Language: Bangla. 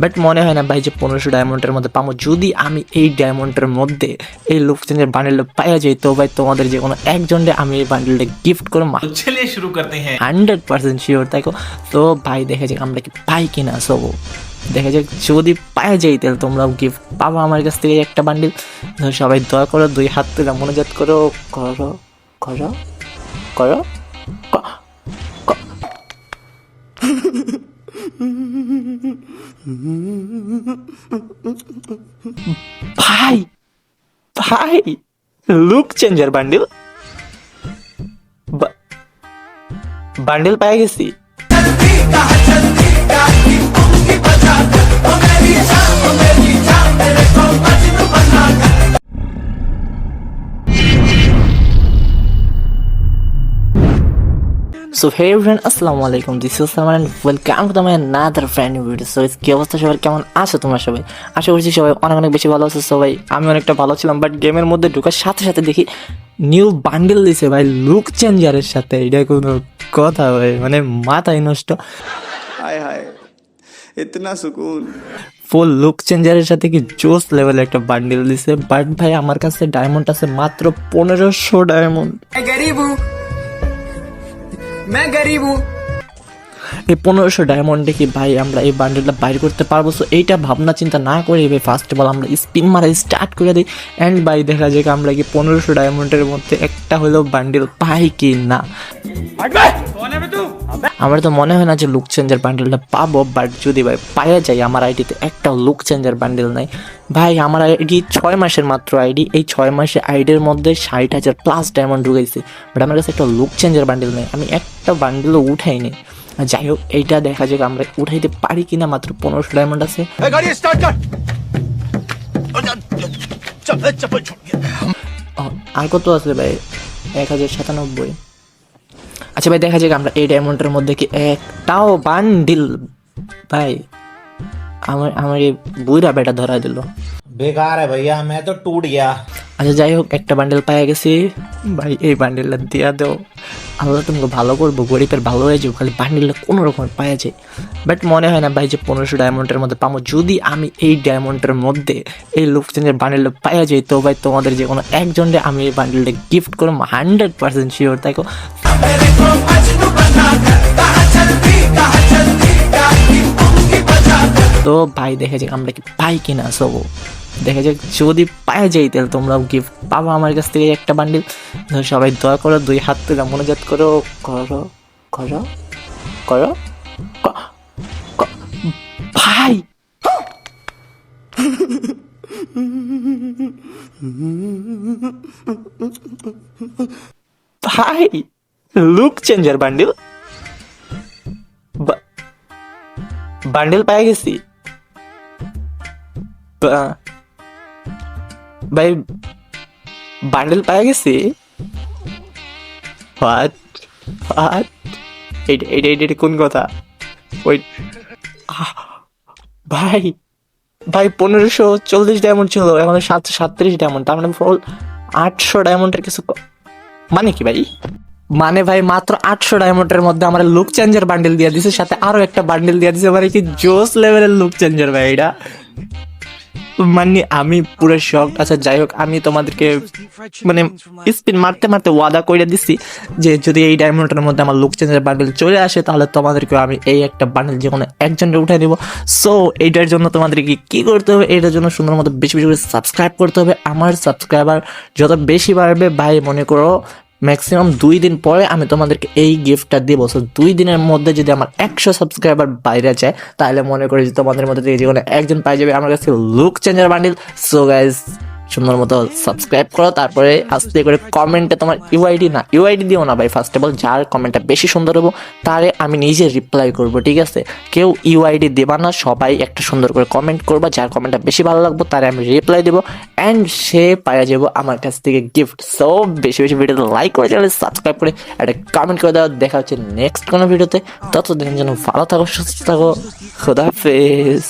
বাট মনে হয় না ভাই যে পনেরোশো ডায়মন্ডের মধ্যে পাবো। যদি আমি এই ডায়মন্ডের মধ্যে এই লুপসিনের বান্ডেল পাওয়া যাই তো ভাই তোমাদের যে কোনো একজনকে আমি এই বান্ডেলটা গিফট করে ছেলে শুরু করতে হ্যাঁ। হান্ড্রেড পার্সেন্ট শিওর দেখো। তো ভাই দেখে যাক আমরা কি পাই কিনা সব। দেখা যাক যদি পাওয়া যায় তাহলে তোমরাও গিফট পাবো আমার কাছ থেকে একটা বান্ডিল সবাই দয়া করো দুই হাত তুলে মনোজাত করো। করো করো করো ক। ভাই ভাই লুক চেঞ্জার বান্ডিল বান্ডিল পেয়ে গেছি। সো হে ফ্রেন্ড আসসালামু আলাইকুম this is Summer and welcome to my another friend video so কি অবস্থা সবার কেমন আছো তোমরা সবাই? আশা করছি সবাই অনেক অনেক বেশি ভালো আছো। সবাই আমি অনেকটা ভালো ছিলাম বাট গেমের মধ্যে ঢোকার সাথে সাথে দেখি নিউ বান্ডেল দিছে ভাই লুক চেঞ্জারের সাথে। এটা কোনো কথা ভাই মানে মাথায় নষ্ট। হায় হায় ইতনা সুকুন। ফুল লুক চেঞ্জারের সাথে কি জোস লেভেল একটা বান্ডিল দিছে বাট ভাই আমার কাছে ডায়মন্ড আছে মাত্র পনেরোশো ডায়মন্ড मैं गरीब हूँ এই পনেরোশো ডায়মন্ডে কি ভাই আমরা এই বান্ডেলটা বাইর করতে পারবো সো এইটা ভাবনা চিন্তা না করে ভাই ফার্স্ট অফ অল আমরা স্পিন মারা স্টার্ট করে দিই অ্যান্ড বাই দেখা যায় আমরা কি পনেরোশো ডায়মন্ডের মধ্যে একটা হলেও বান্ডেল পাই কি না হবে। আমার তো মনে হয় না যে লুক চেঞ্জের ব্যান্ডেলটা পাবো বাট যদি ভাই পাইয়া যাই আমার আইডিতে একটা লুক চেঞ্জের ব্যান্ডেল নাই। ভাই আমার আইডি ছয় মাসের মাত্র আইডি এই ছয় মাসে আইডির মধ্যে ষাট হাজার প্লাস ডায়মন্ড ঢুকাইছে। বাট আমার কাছে একটা লুক চেঞ্জের ব্যান্ডেল নেই। আমি একটা বান্ডেলও উঠাইনি। যাই হোক এইটা দেখা যাক আমরা উঠাইতে পারি কিনা। মাত্র পনেরোশো ডায়মন্ড আছে। আর কত আছে ভাই? এক হাজার সাতানব্বই। আচ্ছা ভাই দেখা যাক আমরা এই ডায়মন্ডের মধ্যে কি একটাও বান্ডিল ভাই। আমার আমার এই বুইরা বেটা ধরা দিল। বেকার ভাইয়া আমি তো টুট গিয়া। আচ্ছা যাই হোক একটা বান্ডেল পাই গেছি। ভাই এই বান্ডেলটা দিয়া দেও। আমরা তোমাকে ভালো করব গরিবের ভালো হয়ে যাব খালি বান্ডেলটা কোনো রকম পাওয়া যায় বাট মনে হয় না ভাই যে পনেরোশো ডায়মন্ডের মধ্যে পাবো। যদি আমি এই ডায়মন্ডের মধ্যে এই লোকজনের বান্ডেলটা পাওয়া যায় তো ভাই তোমাদের যে কোনো একজনকে আমি এই বান্ডেলটা গিফট করব হান্ড্রেড পার্সেন্ট শিওর তাইকো তো ভাই দেখে যাক আমরা কি পাই কিনা সো দেখা যাক যদি পায়ে যাই তাহলে তোমরাও গিফট পাবো আমার কাছ থেকে একটা বান্ডিল সবাই দয়া করো দুই হাত তুলে মনোজাত করো করো করো করো ভাই ভাই লুক চেঞ্জার বান্ডিল। বান্ডিল পেয়ে গেছি। ভাই, বান্ডেল পেয়ে গেছি। হোয়াট হোয়াট এটা এটা এটা কোন কথা? ওই ভাই ভাই, পনেরোশো চল্লিশ ডায়মন্ড ছিল, এখন সাতশো সাতত্রিশ ডায়মন্ড তার মানে আটশো ডায়মন্ডের কিছু মানে কি ভাই? মানে ভাই মাত্র আটশো ডায়মন্ডের মধ্যে আমার লুক চেঞ্জার বান্ডেল দিয়ে দিছে, সাথে আরও একটা বান্ডেল দিয়ে দিছে। মানে কি জোস লেভেলের লুক চেঞ্জার ভাই এটা। মানে আমি পুরো শখ আচ্ছা যাই হোক, আমি তোমাদেরকে মানে স্পিন মারতে মারতে ওয়াদা করে দিছি যে, যদি এই ডায়মন্ডের মধ্যে আমার লুক চেঞ্জার বান্ডেল চলে আসে, তাহলে তোমাদেরকে আমি এই একটা বান্ডেল যে কোনো একজনকে উঠে দিব। সো এইটার জন্য তোমাদেরকে কি করতে হবে? এটার জন্য সুন্দর মতো বেশি বেশি করে সাবস্ক্রাইব করতে হবে। আমার সাবস্ক্রাইবার যত বেশি বাড়বে, ভাই, মনে করো ম্যাক্সিমাম দুই দিন পরে আমি তোমাদেরকে এই গিফটটা দিব। সো দুই দিনের মধ্যে যদি আমার একশো সাবস্ক্রাইবার বাইরে যায়, তাহলে মনে করি যে তোমাদের মধ্যে থেকে যে কোনো একজন পাই যাবে। আমার কাছে look changer bundle so guys সুন্দর মতো সাবস্ক্রাইব করো, তারপরে আস্তে করে কমেন্টে তোমার ইউআইডি না ইউআইডি দিও না ভাই ফার্স্ট অফ অল যার কমেন্টটা বেশি সুন্দর হব, তারে আমি নিজে রিপ্লাই করব, ঠিক আছে? কেউ ইউআইডি দেবা না, সবাই একটা সুন্দর করে কমেন্ট করবা, যার কমেন্টটা বেশি ভালো লাগবে, তারে আমি রিপ্লাই দেবো অ্যান্ড সে পাওয়া যাব আমার কাছ থেকে গিফট সো বেশি বেশি ভিডিওতে লাইক করে চ্যানেল সাবস্ক্রাইব করে, একটা কমেন্ট করে দেওয়া দেখা হচ্ছে নেক্সট কোনো ভিডিওতে ততদিন যেন ভালো থাকো, সুস্থ থাকো খুদাহাফেজ